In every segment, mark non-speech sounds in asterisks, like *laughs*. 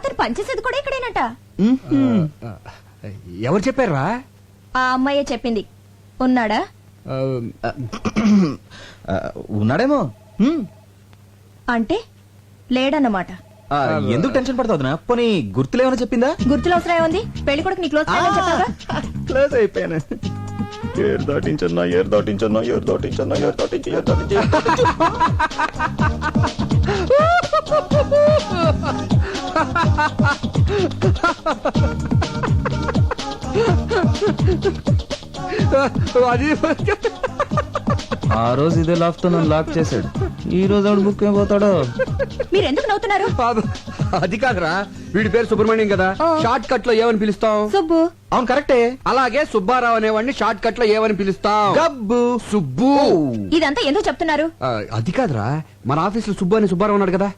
అతను పనిచేసేది కూడా ఇక్కడేనట. ఎవరు చెప్పారా ఆ అమ్మాయే చెప్పింది. ఉన్నాడా? ఉన్నాడేమో. అంటే లేడన్నమాట. ఆ, ఎందుకు టెన్షన్ పడతావునా పోనీ గుర్తులేమని చెప్పిందా? గుర్తులు అవసరం ఏముంది పెళ్ళి కొడుకు నీ క్లోజ్ క్లోజ్ అయిపోయాను. ఏరు దాటించన్నా ఏరు దాటించన్నా ఏరు దాటించన్నా ఏరు దాటించి ఏరు దాటించి. అది ఆ రోజు ఇదే లాక్తో నన్ను లాక్ చేశాడు. ఈ రోజు ఆవిడ బుక్ ఏం పోతాడో? మీరు ఎందుకు నవ్వుతున్నారు? బాబు, అది కాదురా. వీడి పేరు సుబ్రహ్మణ్యం కదా. షార్ట్ కట్లో ఏమని పిలుస్తాం? సుబ్బు. అవును కరెక్టే. అలాగే సుబ్బారావు అనేవాడిని షార్ట్ కట్లో ఏమని పిలుస్తాం. గబ్బు. సుబ్బు. ఇదంతా ఎందుకు చెప్తున్నారు? అది కాదురా. మన ఆఫీస్లో సుబ్బు అని సుబ్బారావు ఉన్నాడు కదా.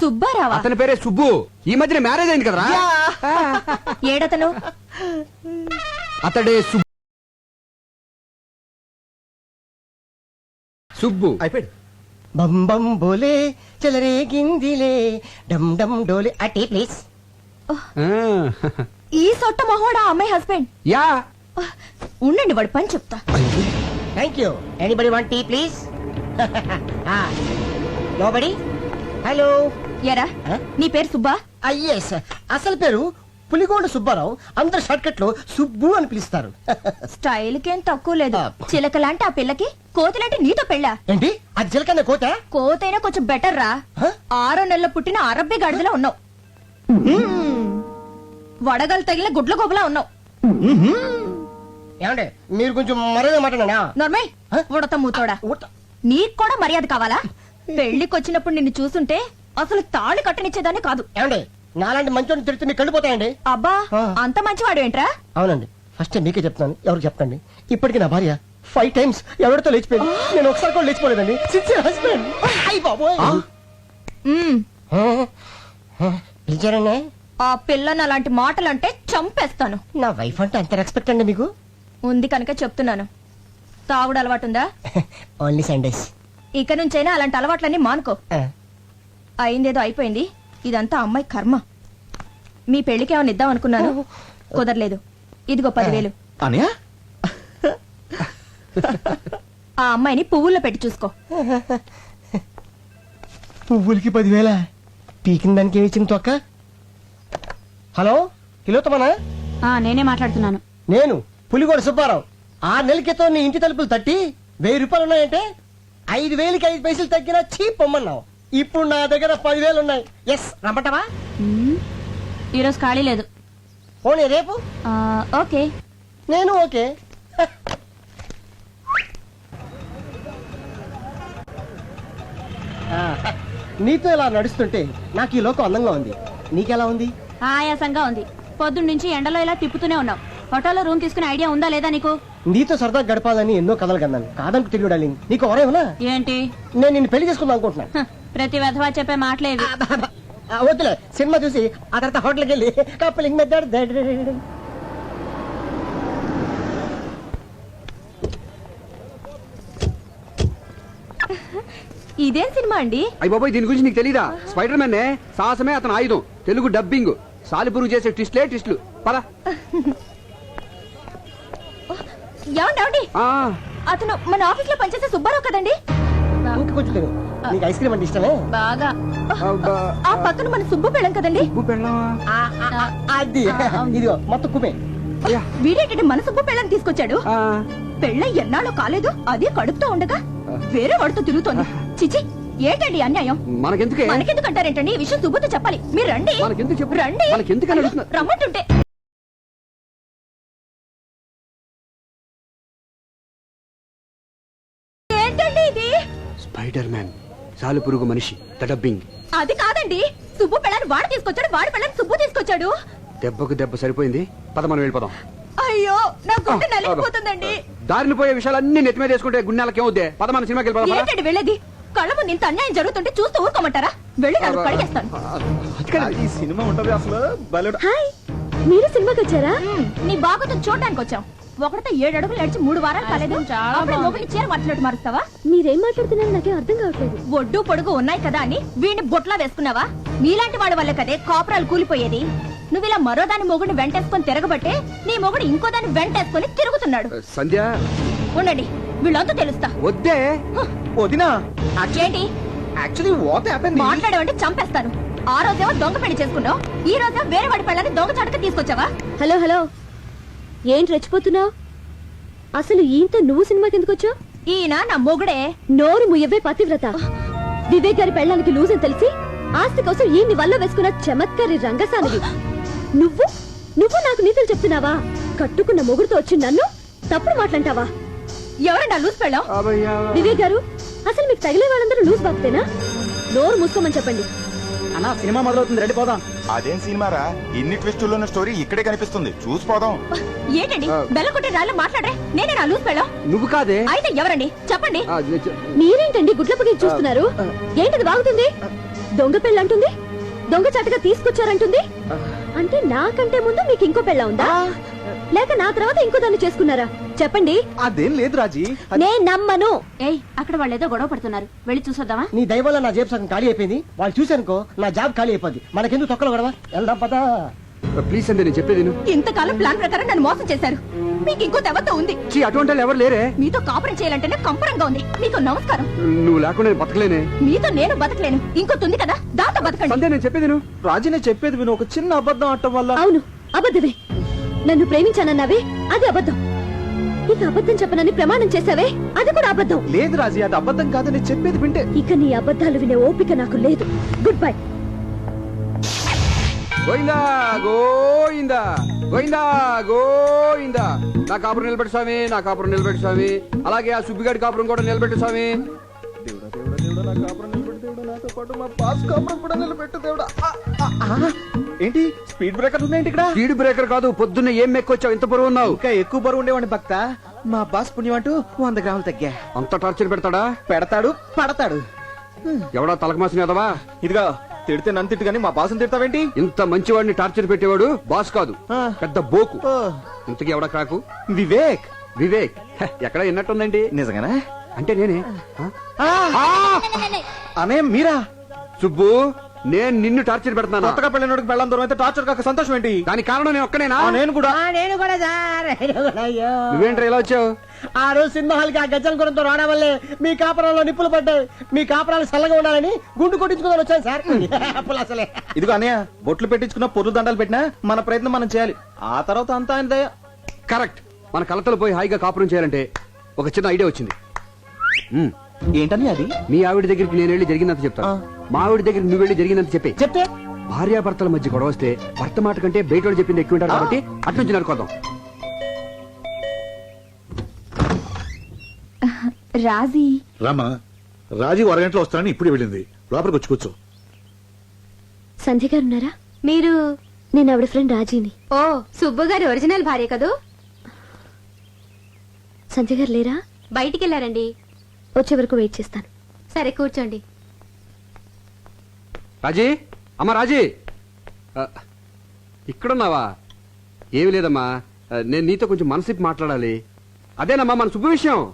సుబ్బారావా? అతని పేరే సుబ్బు. ఈ మధ్యన మ్యారేజ్ అయింది కదరా. ఏడతను? అతడే సుబ్బు. సుబ్బు అయిపోయాడు బం బం బోలే చెలరేగిందిలే డమ్ డమ్ డోలే అటే ప్లీజ్. ఆ, ఈ సొట్ట మొహోడా అమ్మాయి హస్బెండ్? యా. ఉండండి వాడు పని చెప్తా. Thank you anybody want tea please nobody hello ఎరా? నీ పేరు సుబ్బా? ఎస్ అసలు పేరు పులిగోండ సుబ్బారావు అందరు షార్ట్ కట్లో సుబ్బు అని పిలుస్తారు. స్టైల్ కేం తక్కువ లేదు. చిలకలాంటి ఆ పిల్లకి కోతిలాంటి నీతో పెళ్ళా? ఏంటి? అది చిలకన్న కోత? కోతైనా కొంచెం బెటర్ రా? ఆరో నెలల పుట్టిన అరబ్బి గాడిదలో ఉన్నావు. వడగలు తగిలిన గుడ్ల గోబులా ఉన్నావు. ఏమండి మీరు కొంచెం మరొక మాట్లాడా నర్మయ్ హ? ఉడత మూతోడా? నీకు కూడా మర్యాద కావాలా? పెళ్ళికి వచ్చినప్పుడు నిన్ను చూసుంటే అసలు తాళి కట్టనిచ్చేదాన్ని కాదు. ఏమండి నాలాంటి మంచోని తిడితే మీకు కళ్ళిపోతాయండి అబ్బా. అంత మంచివాడు ఏంట్రా? అవునండి. ఫస్ట్ మీకే చెప్తాను ఎవరికి చెప్పండి ఇప్పటికి నా భార్య ఫైవ్ టైమ్స్ ఎవరితో లేచిపోయింది. నేను ఒకసారి కూడా లేచిపోలేదండి. సిన్సియర్ హస్బెండ్ అయ్యి బాబోయ్. ఉమ్, పిలిచారండి ఆ. పిల్లని అలాంటి మాటలంటే చంపేస్తాను. నా వైఫ్ అంటే అంత రెస్పెక్ట్ అండి మీకు? ఉంది కనుక చెప్తున్నాను. తాగుడు అలవాటుందా? *laughs* ఓన్లీ సండేస్ ఇక నుంచైనా అలాంటి అలవాట్లన్నీ మానుకో. అయిందేదో అయిపోయింది. ఇదంతా అమ్మాయి కర్మ. మీ పెళ్ళికి ఏమైనా ఇద్దాం అనుకున్నాను కుదరలేదు. ఇదిగో పదివేలు. అనయా? ఆ అమ్మాయిని పువ్వుల్లో పెట్టి చూసుకో. పువ్వులకి పదివేల? పీకిన దానికి ఏమి ఇచ్చింది తొక్క? హలో? కిలోతమనా నేనే మాట్లాడుతున్నాను. నేను? పులిగోడ సుబ్బారావు. ఆరు నెలల క్రితం నీ ఇంటి తలుపులు తట్టి వెయ్యి రూపాయలు ఉన్నాయంటే ఐదు వేలకి ఐదు పైసలు తగ్గినా చీప్ పొమ్మన్నావు. ఇప్పుడు నా దగ్గర పదివేలు ఉన్నాయి ఎస్ రమ్మంటావా? మ్మ్. ఈరోజు ఖాళీ లేదు. పోనీ రేపు? ఆ, ఓకే. నేను ఓకే. ఆ, నీతో ఇలా నడుస్తుంటే నాకు ఈ లోకం అందంగా ఉంది. నీకెలా ఉంది? ఆయాసంగా ఉంది. పొద్దున్న నుంచి ఎండలో ఇలా తిప్పుతూనే ఉన్నావు హోటల్లో రూమ్ తీసుకునే ఐడియా ఉందా లేదా నీకు? నీతో సరదా గడపాలని ఎన్నో కథలు కన్నాను. కాదనుకు తెలియదు డార్లింగ్. నీకు ఎవరేమన్నా ఏంటి? నేను నిన్ను పెళ్ళి చేసుకుందాం అనుకుంటున్నాను హ, ప్రతి వెధవా చెప్పే మాటలేవి. ఆ, వద్దులే. సినిమా చూసి ఆ తర్వాత హోటల్కి వెళ్ళి కప్పలింగ్ మెద్దాడు ఇదేం సినిమా అండి? అయ్యి బాబాయ్ దీని గురించి నీకు తెలీదా? స్పైడర్ మ్యాన్ సాహసమే అతను ఆయుధం. తెలుగు డబ్బింగ్. సాలిపురుగు చేసే ట్విస్ట్లే ట్విస్ట్లు. పద. ఏమండి అతను మన ఆఫీస్లో పనిచేసే సుబ్బారావు కదండి? కొంచెం నీకు ఐస్ క్రీమ్ అంటే ఇష్టమే? బాగా. అబ్బా. ఆ పక్కన మన సుబ్బు పెళ్ళం కదండి? ఉప్పు పెళ్ళామా? ఆ, ఆ, ఆ, అది. ఇదిగో మొత్తం కుమే అయ్యా. వీడేంటంటే మన సుబ్బు పెళ్ళం తీసుకొచ్చాడు? ఆ, పెళ్ళ ఎన్నాళ్ళు కాలేదు అదే కడుపుతో ఉండగా వేరే వాడితో తిరుగుతోంది. చిచి ఏంటండి అన్యాయం? మనకెందుకే? మనకెందుకు అంటారేంటండి ఈ విషయం సుబ్బుతో చెప్పాలి. మీరు రండి. మనకెందుకు చెప్పు? రండి. మనకెందుకని అడుగుతున్నా? రమ్మంటుంటే. ఏంటండి ఇది? Spider man. సాలిపురుగు మనిషి. The dubbing. అది కాదండి. సుబ్బు పెళ్ళని వాడు తీసుకొచ్చాడు వాడి పెళ్ళని సుబ్బు తీసుకొచ్చాడు. దెబ్బకు దెబ్బ సరిపోయింది. పద మనం వెళ్ళిపోదాం. అయ్యో నా గుండె నలిగిపోతుందండి. దారిని పోయే విషయాలన్నీ నెత్తి మీద వేసుకుంటే గుండెలకి ఏమవుద్ది పద మన సినిమాకి వెళ్ళిపోదాం వెళ్ళేది? కళ్ళ ముందు ఇంత అన్యాయం జరుగుతుంటే చూస్తూ ఊరుకోమంటారా? వెళ్ళి నన్ను కడిగేస్తాను. అది కాదు. ఈ సినిమా ఉంటది అసలు. హాయ్ మీరు సినిమాకి వచ్చారా? నీ బాగుతో చూడడానికి వచ్చాం ఒకటితో ఏడు అడుగులు నడిచి మూడు వారాలు కాలేదు. మొగుడిని చీర మార్చినట్టు మారుస్తావా? మీరేం మాట్లాడుతున్నారు నాకేం అర్థం కావట్లేదు. ఒడ్డు పొడుగు ఉన్నాయి కదా అని వీడిని బొట్లా వేసుకున్నావా? మీలాంటి వాడి వల్ల కదే కాపురాలు కూలిపోయేది. నువ్వు ఇలా మరో దాని మొగుడిని వెంటేసుకొని తిరగబట్టే నీ మొగుడు ఇంకో దాన్ని వెంటేసుకొని తిరుగుతున్నాడు. సంధ్య. ఉండండి వీళ్ళంతా తెలుస్తా. వద్దే. వదినా. ఏంటి యాక్చువల్లీ వాట్ మాట్లాడేవంటే చంపేస్తాను. ఆ రోజేమో దొంగ పెళ్ళి చేసుకున్నావు? ఈ రోజు వేరే వాడి పెళ్ళని దొంగ చాటుగా తీసుకొచ్చావా? Hello hello. ఏంటి రెచ్చిపోతున్నావు? అసలు ఈయంతో నువ్వు సినిమాకి ఎందుకు వచ్చావు? ఈయన నా మొగుడే. నోరు ముయ్యవే పతివ్రత. వివేక్ గారి పెళ్ళానికి లూజ్ అని తెలిసి ఆస్తి కోసం ఈయన్ని వల్ల వేసుకున్న చమత్కారి రంగసానివి నువ్వు? నువ్వు నాకు నీతులు చెప్తున్నావా? కట్టుకున్న మొగుడుతో వచ్చి నన్ను తప్పుడు మాట్లాంటావా? ఎవరండి లూస్ పెళ్ళాం? అబ్బయ్యా. వివేక్ గారు అసలు మీకు తగిలే వాళ్ళందరూ లూజ్ బాగుతేనా నోరు మూసుకోమని చెప్పండి. అన్నా సినిమా మొదలవుతుంది. రెడీ పోదాం. అదేం సినిమారా? ఇన్ని ట్విస్టుల్లో ఉన్న స్టోరీ ఇక్కడే కనిపిస్తుంది. చూసిపోదాం ఏంటండి? బెల్లకొట్టే రాళ్ళు మాట్లాడే నేనే నా లూస్ పెళ్ళాం నువ్వు కాదే. అయితే ఎవరండి? చెప్పండి. ఆ, నే- చె- మీరేంటండి గుడ్లపగి చూస్తున్నారు? ఏంటిది బాగుతుంది? దొంగ పెళ్ళంటుంది? దొంగ చాటుగా తీసుకొచ్చారంటుంది? అంటే నాకంటే ముందు మీకు ఇంకో పెళ్ళ ఉందా? లేక నా తర్వాత ఇంకో దాన్ని చేసుకున్నారా? చెప్పండి. అదేం లేదు రాజీ. నేను నమ్మను. ఏయ్ అక్కడ వాళ్ళు ఏదో గొడవ పడుతున్నారు. వెళ్ళి చూసొద్దామా? నీ దయ వల్ల నా జేబు సగం ఖాళీ అయిపోయింది. వాళ్ళు చూశానుకో నా జాబ్ ఖాళీ అయిపోద్ది. మనకెందుకు తొక్కలు గొడవ? వెళ్దాం పదా. ప్లీజ్ సంధ్య నేను చెప్పేది విను. ఇంతకాలం ప్లాన్ ప్రకారం నన్ను మోసం చేశారు. మీకు ఇంకో దేవత ఉంది. అటువంటి వాళ్ళు ఎవరు లేరే? మీతో కాపురం చేయాలంటేనే కంపరంగా ఉంది. మీకు నమస్కారం. నువ్వు లేకుండా నేను బతకలేనే? మీతో నేను బతకలేను. ఇంకోటి ఉంది కదా? దాంతో బతకండి. సంధ్య నేను చెప్పేది నువ్వు రాజీ నేను చెప్పేది విను. ఒక చిన్న అబద్ధం ఆడటం వల్ల అవును అబద్ధమే. నన్ను ప్రేమించానన్నావే? అది అబద్ధం. ఇక అబద్ధం చెప్పనని ప్రమాణం చేశావే? అది కూడా అబద్ధం. లేదు రాజీ అది అబద్ధం కాదు నేను చెప్పేది వింటే ఇక నీ అబద్ధాలు వినే ఓపిక నాకు లేదు. Good bye Govinda? గోయిందా? Govinda? Govinda? నా కాపురం నిలబెట్టు స్వామి నా కాపురం నిలబెట్టు స్వామి. అలాగే ఆ సుబ్బిగాడి కాపురం కూడా నిలబెట్టు స్వామి. దేవుడా దేవుడా దేవుడా నా కాపురం నిలబెట్టు దేవుడా. నాతో పాటు మా బాస్ కాపురం కూడా నిలబెట్టు దేవుడా. ఏంటి? స్పీడ్ బ్రేకర్ ఉన్నాయండి ఇక్కడ? స్పీడ్ బ్రేకర్ కాదు పొద్దున్న ఏం మెక్కొచ్చావు? ఇంత పొరుగు ఉన్నావు? ఇంకా ఎక్కువ బరువు ఉండేవాడిని భక్త. మా బాస్ పుణ్యం అంటూ వంద గ్రాములు తగ్గా. అంత టార్చర్ పెడతాడా? పెడతాడు పడతాడు. ఎవడా తలకమాసిన ఎదవా ఇదిగా తిడితే నన్ను తిట్టు కానీ మా బాసుని తిడతావేంటి? ఇంత మంచివాడిని టార్చర్ పెట్టేవాడు బాస్ కాదు ఆ. పెద్ద బోకు. ఇంతకీ ఎవడా క్రాకు? వివేక్. వివేక్. ఎక్కడ విన్నట్టుందండి? నిజంగానా? అంటే నేనే. ఆ? ఆ, ఆ! అనే మీరా? సుబ్బు. నేను నిన్ను టార్చర్ పెడతాను కొత్తగా పెళ్ళినోడికి పెళ్ళం దూరం అయితే టార్చర్ కాక సంతోషం ఏంటి? దానికి కారణం నేను ఒక్కనేనా? ఆ, నేను కూడా. నేను కూడా సార్ అయ్యో. నువ్వేంట్రా ఇలా వచ్చావు? ఆ రోజు సినిమా హాల్కి ఆ గజ్జల గురంతో రావడం వల్లే మీ కాపురంలో నిప్పులు పడ్డాయి. మీ కాపురాలు చల్లగా ఉండాలని గుండు కొట్టించుకుందని వచ్చాను సార్. అప్పులు అసలే. ఇదిగో అన్నయ్య బొట్లు పెట్టించుకున్న పొర్రు దండాలు పెట్టినా మన ప్రయత్నం మనం చేయాలి. ఆ తర్వాత అంతా ఆయన కరెక్ట్ మన కలతలు పోయి హాయిగా కాపురం చేయాలంటే ఒక చిన్న ఐడియా వచ్చింది. ఏంటని అది? మీ ఆవిడ దగ్గరికి నేను వెళ్ళి జరిగినంత చెప్తాను మా ఆవిడ దగ్గరికి నువ్వు వెళ్ళి జరిగినంత చెప్పే. చెప్తే? భార్యాభర్తల మధ్య గొడవ వస్తే భర్త మాట కంటే బయట వాళ్ళు చెప్పింది ఎక్కువ ఉంటారు కాబట్టి అటు నుంచి నరుకోదాం రాజీ. రామా రాజీవ్ అరగంటలో వస్తానని ఇప్పుడు వెళ్ళింది. లోపలికి వచ్చి కూర్చో. సంధ్య గారు ఉన్నారా? మీరు? నేను ఆవిడ ఫ్రెండ్ రాజీని. ఓ సుబ్బు గారి ఒరిజినల్ భార్య కదూ? సంధ్య గారు లేరా? బయటికి వెళ్ళారండి. వచ్చే వరకు వెయిట్ చేస్తాను. సరే కూర్చోండి. రాజీ? అమ్మా రాజీ! ఆ, ఇక్కడున్నావా? ఏమి లేదమ్మా. ఆ, నేను నీతో కొంచెం మనసిప్పి మాట్లాడాలి. అదేనమ్మా మన సుబ్బు విషయం.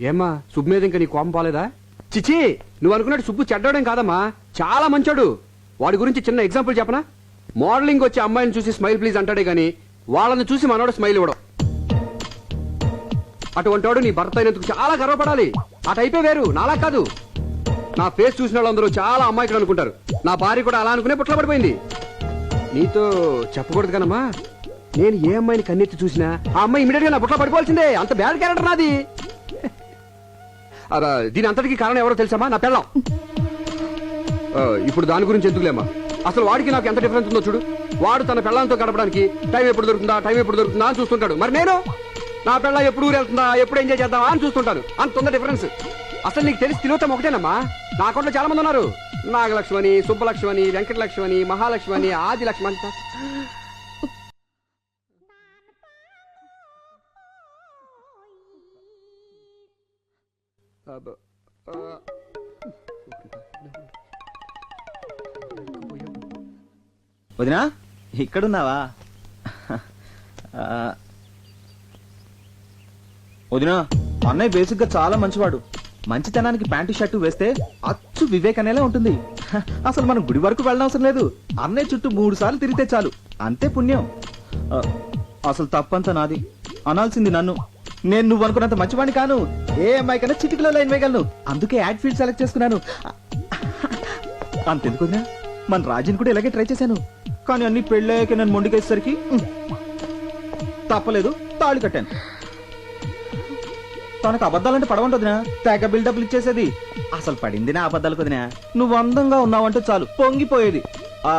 ఏమ్మా సుబ్బు మీద ఇంకా నీ కోపం పోలేదా? చిచి నువ్వు అనుకున్నట్టు సుబ్బు చెడ్డోడేం కాదమ్మా. చాలా మంచోడు. వాడి గురించి చిన్న ఎగ్జాంపుల్ చెప్పనా? మోడలింగ్ వచ్చే అమ్మాయిని చూసి స్మైల్ ప్లీజ్ అంటాడే గాని వాళ్ళని చూసి మనోడు స్మైల్ ఇవ్వడం. అటువంటి వాడు నీ భర్త అయినందుకు చాలా గర్వపడాలి. ఆ టైపే వేరు. నాలా కాదు. నా ఫేస్ చూసిన వాళ్ళందరూ చాలా అమ్మాయికులు అనుకుంటారు. నా భార్య కూడా అలా అనుకునే పుట్ల పడిపోయింది. నీతో చెప్పకూడదు కనమ్మా నేను ఏ అమ్మాయిని కన్నెత్తి చూసినా ఆ అమ్మాయి ఇమీడియట్గా నా పుట్ల పడిపోవాల్సిందే. అంత బ్యాడ్ క్యారెక్టర్ నాది. అరా, దీని అంతటికి కారణం ఎవరో తెలుసామా? నా పెళ్ళం. ఇప్పుడు దాని గురించి ఎందుకులేమ్మా? అసలు వాడికి నాకు ఎంత డిఫరెన్స్ ఉందో చూడు. వాడు తన పెళ్ళంతో గడపడానికి టైం ఎప్పుడు దొరుకుతుందా? టైం ఎప్పుడు దొరుకుతుందా అని చూస్తుంటాడు. మరి నేను? నా పిల్ల ఎప్పుడు ఊరు ఎప్పుడు ఎంజాయ్ చేద్దామా అని చూస్తుంటాను అంత ఉంది డిఫరెన్స్ అసలు నీకు తెలిసి తిరుగుతాం ఒకటేనమ్మా? నా అకౌంట్లో చాలా మంది ఉన్నారు. నాగలక్ష్మణి సుబ్బలక్ష్మణి వెంకటలక్ష్మణి మహాలక్ష్మణి ఆది లక్ష్మణి వదినా ఇక్కడున్నావా? వదినా అన్నయ్య బేసిక్గా చాలా మంచివాడు. మంచితనానికి ప్యాంటు షర్టు వేస్తే అచ్చు వివేక్ అనేలా ఉంటుంది. *laughs* అసలు మనం గుడి వరకు వెళ్ళనవసరం లేదు. అన్నయ్య చుట్టూ మూడు సార్లు తిరిగితే చాలు. అంతే పుణ్యం. అసలు తప్పంతా నాది. అనాల్సింది నన్ను. నేను నువ్వు అనుకున్నంత మంచివాడిని కాను. ఏ అమ్మాయి కన్నా చిటికలో లైన్ వేయగలను. అందుకే యాడ్ ఫీల్డ్ సెలెక్ట్ చేసుకున్నాను. అంతెందుకు మన రాజుని కూడా ఇలాగే ట్రై చేశాను. కానీ అన్ని పెళ్ళాక నన్ను మొండికేసరికి తప్పలేదు. తాళి కట్టాను. తనకు అబద్ధాలంటే పడవంటదినా? తెగ బిల్డప్లు ఇచ్చేసేది. అసలు పడింది నా అబద్ధాలు కుదినా నువ్వు అందంగా ఉన్నావంటే చాలు పొంగిపోయేది. ఆ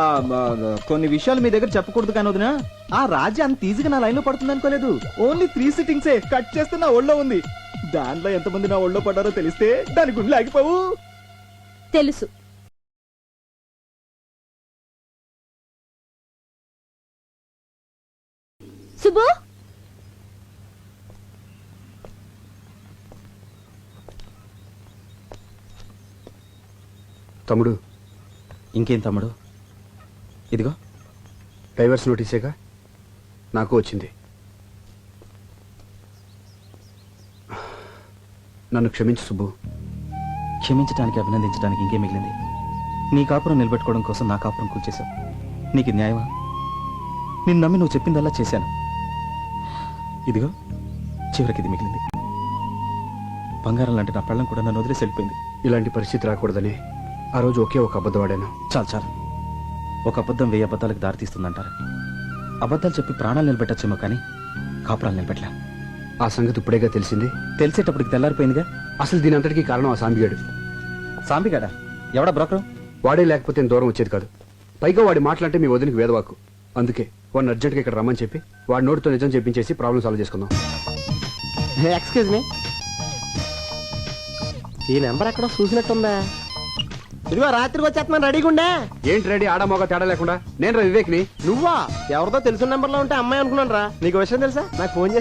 కొన్ని విషయాలు మీ దగ్గర చెప్పకూడదు కానీ వదినా ఆ రాజ్య అంత ఈజీగా నా లైన్లో పడుతుంది అనుకోలేదు. ఓన్లీ త్రీ సిట్టింగ్సే కట్ చేస్తే నా ఒళ్ళో ఉంది. దాంట్లో ఎంతమంది నా ఒళ్ళో పడ్డారో తెలిస్తే దాని గుండెలు ఆగిపోవు తెలుసు సుబ్బు తమ్ముడు? ఇంకేం తమ్ముడు? ఇదిగో డైవర్స్ నోటీసేగా నాకు వచ్చింది. నన్ను క్షమించు సుబ్బు. క్షమించడానికి అభినందించడానికి ఇంకేం మిగిలింది? నీ కాపురం నిలబెట్టుకోవడం కోసం నా కాపురం కూల్చేశావు. నీకు న్యాయమా? నిన్ను నమ్మి నువ్వు చెప్పిందల్లా చేశాను. ఇదిగో చివరికి ఇది మిగిలింది. బంగారం లాంటి నా పెళ్ళం కూడా నన్ను వదిలేసి వెళ్ళిపోయింది. ఇలాంటి పరిస్థితి రాకూడదని ఆ రోజు ఒకే ఒక అబద్ధం ఆడాను. చాలు చాలు. ఒక అబద్ధం వెయ్యి అబద్ధాలకు దారితీస్తుందంటారు అబద్ధాలు చెప్పి ప్రాణాలు నిలబెట్టచ్చేమో కానీ కాపురాలు నిలబెట్టలే ఆ సంగతి ఇప్పుడేగా తెలిసింది? తెలిసేటప్పటికి తెల్లారిపోయిందిగా? అసలు దీని అంతటికీ కారణం ఆ సాంబిగాడు. సాంబిగాడా? ఎవడా బ్రోకరు? వాడే లేకపోతే నేను దూరం వచ్చేది కాదు. పైగా వాడి మాటలంటే మీ వదినకి వేదవాకు అందుకే వాడిని అర్జెంట్గా ఇక్కడ రమ్మని చెప్పి వాడి నోటితో నిజం చెప్పించేసి ప్రాబ్లం సాల్వ్ చేసుకుందాం. ఎక్స్క్యూజ్ మీ ఈ నెంబర్ ఎక్కడో చూసినట్టుందా? ఇదిగో రాత్రికి వచ్చేస్తున్నాను రెడీగా ఉండే ఏంటి రెడీ? ఆడ మోగ తేడా లేకుండా. నేను రా వివేక్ని. నువ్వా? ఎవరితో తెలిసిన నెంబర్లో ఉంటే అమ్మాయి అనుకున్నాను రా నీకు విషయం తెలుసా? నాకు ఫోన్